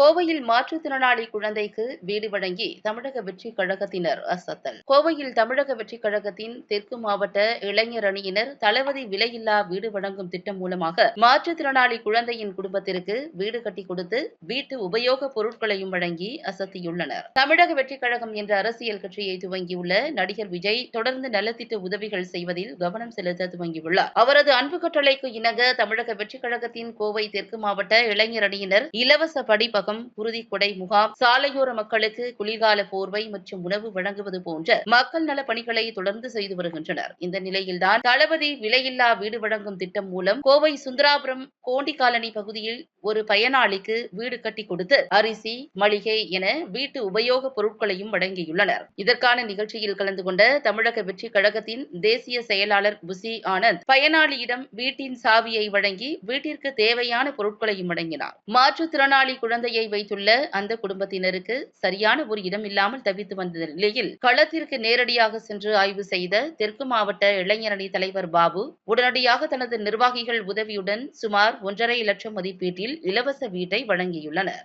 கோவையில் மாற்றுத்திறனாளி குழந்தைக்கு வீடு வழங்கி தமிழக வெற்றிக் கழகத்தினர் அசத்தல். கோவையில் தமிழக வெற்றிக் கழகத்தின் தெற்கு மாவட்ட இளைஞர் அணியினர் தளபதி விலையில்லா வீடு வழங்கும் திட்டம் மூலமாக மாற்றுத்திறனாளி குழந்தையின் குடும்பத்திற்கு வீடு கட்டி கொடுத்து வீட்டு உபயோகப் பொருட்களையும் வழங்கி அசத்தியுள்ளனர். தமிழக வெற்றிக் கழகம் என்ற அரசியல் கட்சியை துவங்கியுள்ள நடிகர் விஜய் தொடர்ந்து நலத்திட்ட உதவிகள் செய்வதில் கவனம் செலுத்த துவங்கியுள்ளார். அவரது அன்பு கட்டளைக்கு இணங்க தமிழக வெற்றிக் கழகத்தின் கோவை தெற்கு மாவட்ட இளைஞர் அணியினர் இலவச படிப்பகம் குருதி கொடை முகாம் சாலையோர மக்களுக்கு குளிர்கால போர்வை மற்றும் உணவு வழங்குவது போன்ற மக்கள் நல பணிகளை தொடர்ந்து செய்து வருகின்றனர். இந்த நிலையில்தான் தளபதி விலையில்லா வீடு வழங்கும் திட்டம் மூலம் கோவை சுந்தராபுரம் கோண்டி காலனி பகுதியில் ஒரு பயனாளிக்கு வீடு கட்டி கொடுத்து அரிசி மளிகை என வீட்டு உபயோகப் பொருட்களையும் வழங்கியுள்ளனர். இதற்கான நிகழ்ச்சியில் கலந்து கொண்ட தமிழக வெற்றிக் கழகத்தின் தேசிய செயலாளர் புசி ஆனந்த் பயனாளியிடம் வீட்டின் சாவியை வழங்கி வீட்டிற்கு தேவையான பொருட்களையும் வழங்கினார். மாற்றுத்திறனாளி குழந்தையை குழந்தையை வைத்துள்ள அந்த குடும்பத்தினருக்கு சரியான ஒரு இடம் இல்லாமல் தவித்து வந்த நிலையில் களத்திற்கு நேரடியாக சென்று ஆய்வு செய்த தெற்கு மாவட்ட இளைஞரணி தலைவர் பாபு உடனடியாக தனது நிர்வாகிகள் உதவியுடன் சுமார் ஒன்றரை லட்சம் மதிப்பீட்டில் இலவச வீட்டை வழங்கியுள்ளனர்.